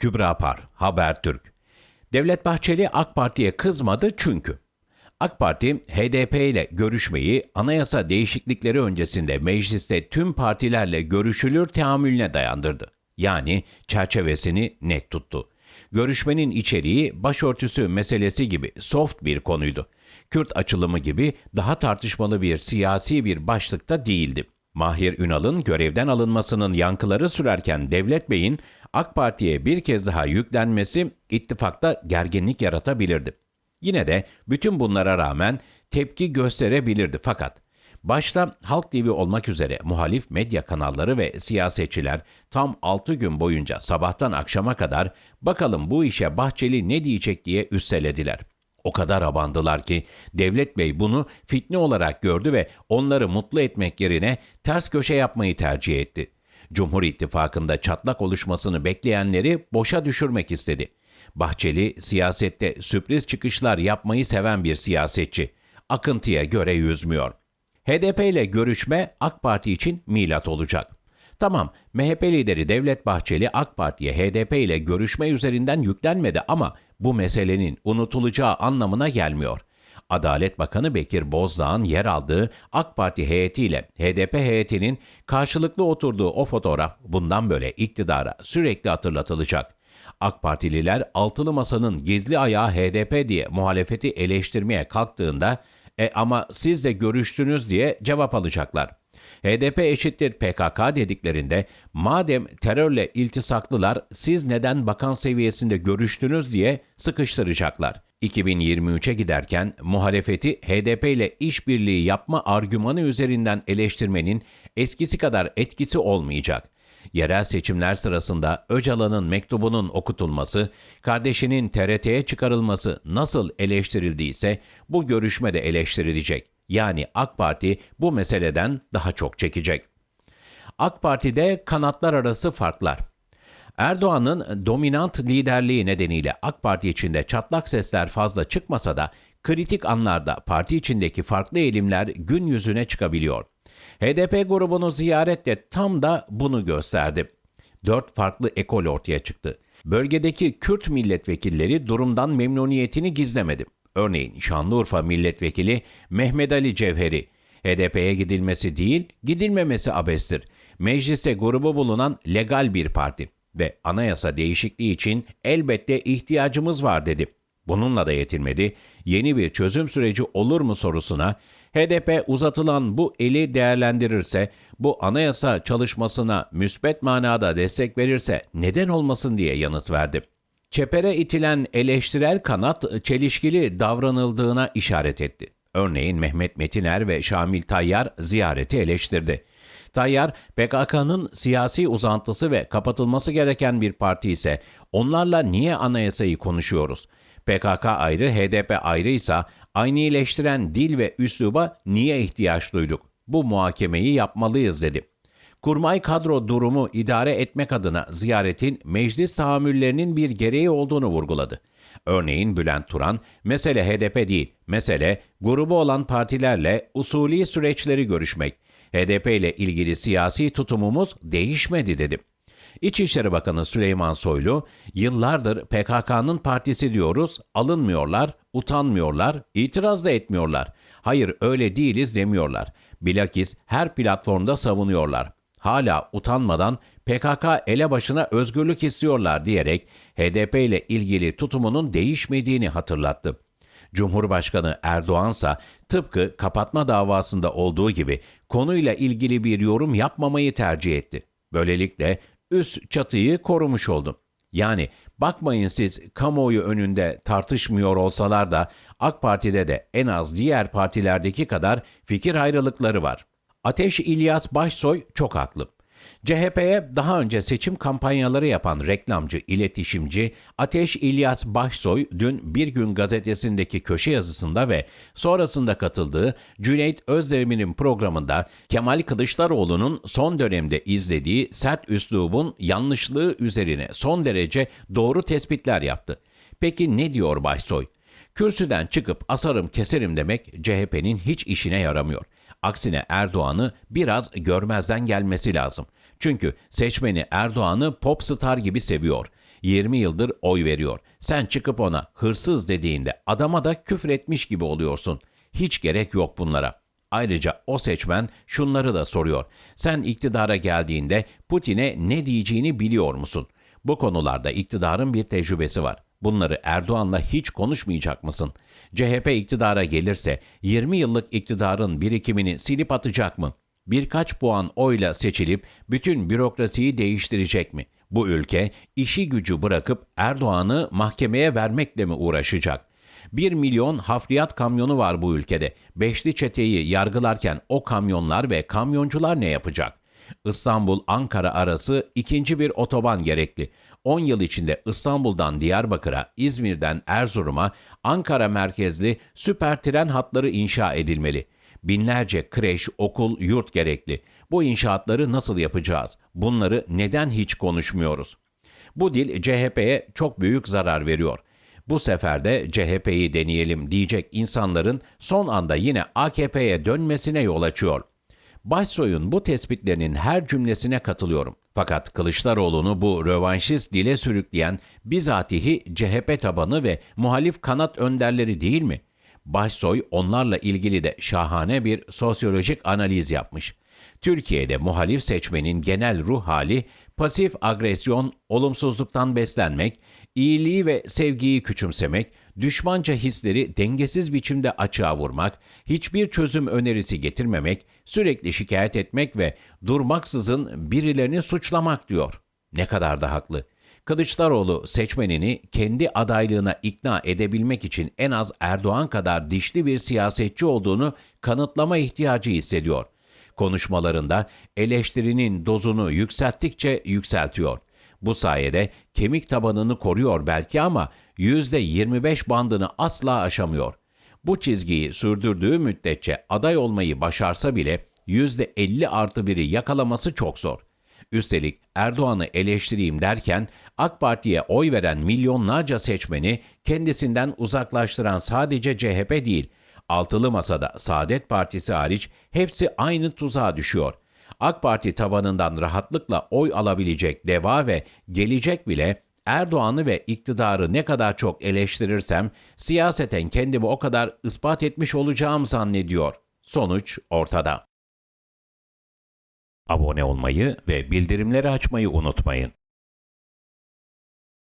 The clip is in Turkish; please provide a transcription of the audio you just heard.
Kübra Par, Habertürk. Devlet Bahçeli AK Parti'ye kızmadı çünkü AK Parti, HDP ile görüşmeyi anayasa değişiklikleri öncesinde mecliste tüm partilerle görüşülür teamülüne dayandırdı. Yani çerçevesini net tuttu. Görüşmenin içeriği başörtüsü meselesi gibi soft bir konuydu. Kürt açılımı gibi daha tartışmalı bir siyasi bir başlıkta değildi. Mahir Ünal'ın görevden alınmasının yankıları sürerken Devlet Bey'in AK Parti'ye bir kez daha yüklenmesi ittifakta gerginlik yaratabilirdi. Yine de bütün bunlara rağmen tepki gösterebilirdi fakat başta Halk TV olmak üzere muhalif medya kanalları ve siyasetçiler tam 6 gün boyunca sabahtan akşama kadar bakalım bu işe Bahçeli ne diyecek diye üstelediler. O kadar abandılar ki Devlet Bey bunu fitne olarak gördü ve onları mutlu etmek yerine ters köşe yapmayı tercih etti. Cumhur İttifakı'nda çatlak oluşmasını bekleyenleri boşa düşürmek istedi. Bahçeli siyasette sürpriz çıkışlar yapmayı seven bir siyasetçi. Akıntıya göre yüzmüyor. HDP ile görüşme AK Parti için milat olacak. Tamam, MHP lideri Devlet Bahçeli AK Parti'ye HDP ile görüşme üzerinden yüklenmedi ama bu meselenin unutulacağı anlamına gelmiyor. Adalet Bakanı Bekir Bozdağ'ın yer aldığı AK Parti heyetiyle HDP heyetinin karşılıklı oturduğu o fotoğraf bundan böyle iktidara sürekli hatırlatılacak. AK Partililer altılı masanın gizli ayağı HDP diye muhalefeti eleştirmeye kalktığında e ama siz de görüştünüz diye cevap alacaklar. HDP eşittir PKK dediklerinde madem terörle iltisaklılar siz neden bakan seviyesinde görüştünüz diye sıkıştıracaklar. 2023'e giderken muhalefeti HDP ile işbirliği yapma argümanı üzerinden eleştirmenin eskisi kadar etkisi olmayacak. Yerel seçimler sırasında Öcalan'ın mektubunun okutulması, kardeşinin TRT'ye çıkarılması nasıl eleştirildiyse bu görüşme de eleştirilecek. Yani AK Parti bu meseleden daha çok çekecek. AK Parti'de kanatlar arası farklar. Erdoğan'ın dominant liderliği nedeniyle AK Parti içinde çatlak sesler fazla çıkmasa da kritik anlarda parti içindeki farklı eğilimler gün yüzüne çıkabiliyor. HDP grubunu ziyaret de tam da bunu gösterdi. Dört farklı ekol ortaya çıktı. Bölgedeki Kürt milletvekilleri durumdan memnuniyetini gizlemedi. Örneğin Şanlıurfa milletvekili Mehmet Ali Cevheri, HDP'ye gidilmesi değil, gidilmemesi abestir. Mecliste grubu bulunan legal bir parti ve anayasa değişikliği için elbette ihtiyacımız var dedi. Bununla da yetinmedi. Yeni bir çözüm süreci olur mu sorusuna HDP uzatılan bu eli değerlendirirse, bu anayasa çalışmasına müsbet manada destek verirse neden olmasın diye yanıt verdi. Çepere itilen eleştirel kanat çelişkili davranıldığına işaret etti. Örneğin Mehmet Metiner ve Şamil Tayyar ziyareti eleştirdi. Tayyar, PKK'nın siyasi uzantısı ve kapatılması gereken bir parti ise onlarla niye anayasayı konuşuyoruz? PKK ayrı, HDP ayrıysa aynı dil ve üsluba niye ihtiyaç duyduk? Bu muhakemeyi yapmalıyız dedi. Kurmay kadro durumu idare etmek adına ziyaretin meclis tahammüllerinin bir gereği olduğunu vurguladı. Örneğin Bülent Turan, mesele HDP değil, mesele grubu olan partilerle usulü süreçleri görüşmek. HDP ile ilgili siyasi tutumumuz değişmedi dedi. İçişleri Bakanı Süleyman Soylu, yıllardır PKK'nın partisi diyoruz, alınmıyorlar, utanmıyorlar, itiraz da etmiyorlar. Hayır öyle değiliz demiyorlar. Bilakis her platformda savunuyorlar. Hala utanmadan PKK ele başına özgürlük istiyorlar diyerek HDP ile ilgili tutumunun değişmediğini hatırlattı. Cumhurbaşkanı Erdoğan ise tıpkı kapatma davasında olduğu gibi konuyla ilgili bir yorum yapmamayı tercih etti. Böylelikle üst çatıyı korumuş oldu. Yani bakmayın siz kamuoyu önünde tartışmıyor olsalar da AK Parti'de de en az diğer partilerdeki kadar fikir ayrılıkları var. Ateş İlyas Başsoy çok haklı. CHP'ye daha önce seçim kampanyaları yapan reklamcı, iletişimci Ateş İlyas Başsoy dün Bir Gün gazetesindeki köşe yazısında ve sonrasında katıldığı Cüneyt Özdemir'in programında Kemal Kılıçdaroğlu'nun son dönemde izlediği sert üslubun yanlışlığı üzerine son derece doğru tespitler yaptı. Peki ne diyor Başsoy? Kürsüden çıkıp asarım keserim demek CHP'nin hiç işine yaramıyor. Aksine Erdoğan'ı biraz görmezden gelmesi lazım. Çünkü seçmeni Erdoğan'ı pop star gibi seviyor. 20 yıldır oy veriyor. Sen çıkıp ona hırsız dediğinde adama da küfür etmiş gibi oluyorsun. Hiç gerek yok bunlara. Ayrıca o seçmen şunları da soruyor. Sen iktidara geldiğinde Putin'e ne diyeceğini biliyor musun? Bu konularda iktidarın bir tecrübesi var. Bunları Erdoğan'la hiç konuşmayacak mısın? CHP iktidara gelirse 20 yıllık iktidarın birikimini silip atacak mı? Birkaç puan oyla seçilip bütün bürokrasiyi değiştirecek mi? Bu ülke işi gücü bırakıp Erdoğan'ı mahkemeye vermekle mi uğraşacak? 1 milyon hafriyat kamyonu var bu ülkede. Beşli çeteyi yargılarken o kamyonlar ve kamyoncular ne yapacak? İstanbul-Ankara arası ikinci bir otoban gerekli. 10 yıl içinde İstanbul'dan Diyarbakır'a, İzmir'den Erzurum'a, Ankara merkezli süper tren hatları inşa edilmeli. Binlerce kreş, okul, yurt gerekli. Bu inşaatları nasıl yapacağız? Bunları neden hiç konuşmuyoruz? Bu dil CHP'ye çok büyük zarar veriyor. Bu sefer de CHP'yi deneyelim diyecek insanların son anda yine AKP'ye dönmesine yol açıyor. Başsoy'un bu tespitlerinin her cümlesine katılıyorum. Fakat Kılıçdaroğlu'nu bu rövanşist dile sürükleyen bizatihi CHP tabanı ve muhalif kanat önderleri değil mi? Başsoy onlarla ilgili de şahane bir sosyolojik analiz yapmış. Türkiye'de muhalif seçmenin genel ruh hali pasif agresyon, olumsuzluktan beslenmek, iyiliği ve sevgiyi küçümsemek, düşmanca hisleri dengesiz biçimde açığa vurmak, hiçbir çözüm önerisi getirmemek, sürekli şikayet etmek ve durmaksızın birilerini suçlamak diyor. Ne kadar da haklı. Kılıçdaroğlu seçmenini kendi adaylığına ikna edebilmek için en az Erdoğan kadar dişli bir siyasetçi olduğunu kanıtlama ihtiyacı hissediyor. Konuşmalarında eleştirinin dozunu yükselttikçe yükseltiyor. Bu sayede kemik tabanını koruyor belki ama %25 bandını asla aşamıyor. Bu çizgiyi sürdürdüğü müddetçe aday olmayı başarsa bile %50 artı biri yakalaması çok zor. Üstelik Erdoğan'ı eleştireyim derken AK Parti'ye oy veren milyonlarca seçmeni kendisinden uzaklaştıran sadece CHP değil, altılı masada Saadet Partisi hariç hepsi aynı tuzağa düşüyor. AK Parti tabanından rahatlıkla oy alabilecek DEVA ve gelecek bile Erdoğan'ı ve iktidarı ne kadar çok eleştirirsem siyaseten kendimi o kadar ispat etmiş olacağım zannediyor. Sonuç ortada. Abone olmayı ve bildirimleri açmayı unutmayın.